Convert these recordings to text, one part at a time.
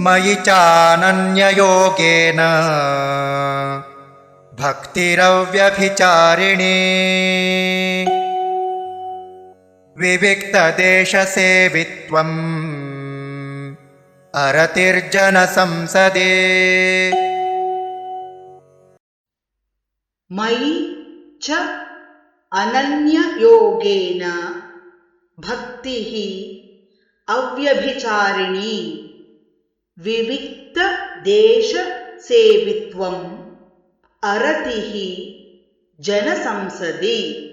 मयि चानन्ययोगेन। भक्तिरव्यभिचारिणी। विविक्तदेशसेवित्वम्। अरतिर्जनसंसदे। मयि च अनन्ययोगेन। भक्तिः अव्यभिचारिणी विविक्तदेशसेवित्वम् अरतिः जनसंसदि।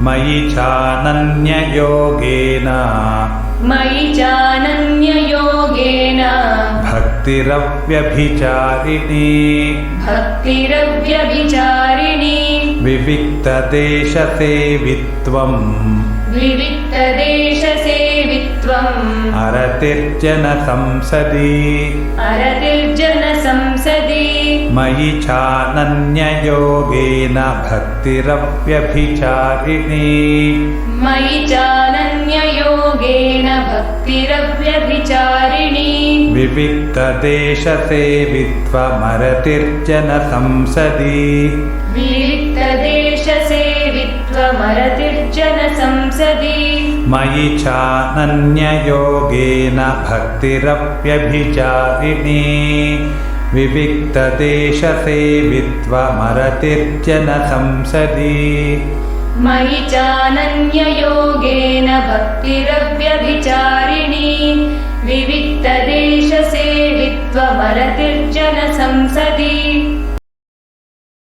मयि चानन्ययोगेन मयि चानन्ययोगेन भक्तिरव्यभिचारिणी। भक्तिरव्यभिचारिणी। विविक्तदेशसेवित्वम्। विविक्तदेशसेवित्वम् अरतिर्जनसंसदि अरतिर्जनसंसदि मयि चानन्ययोगेन भक्तिरव्यभिचारिणी। मयि चानन्ययोगेन भक्तिरव्यभिचारिणी। विविक्तदेशसेवित्वमरतिर्जनसंसदि। विविक्तदेशसेवित्वमरतिर्जनसंसदि मयि चानन्ययोगेन भक्तिरप्यभिचारिणी। विविक्तदेशसेवित्वमरतिर्जनसंसदि मयि चानन्ययोगेन भक्तिरव्यभिचारिणी विविक्तदेशसेवित्वमरतिर्जनसंसदि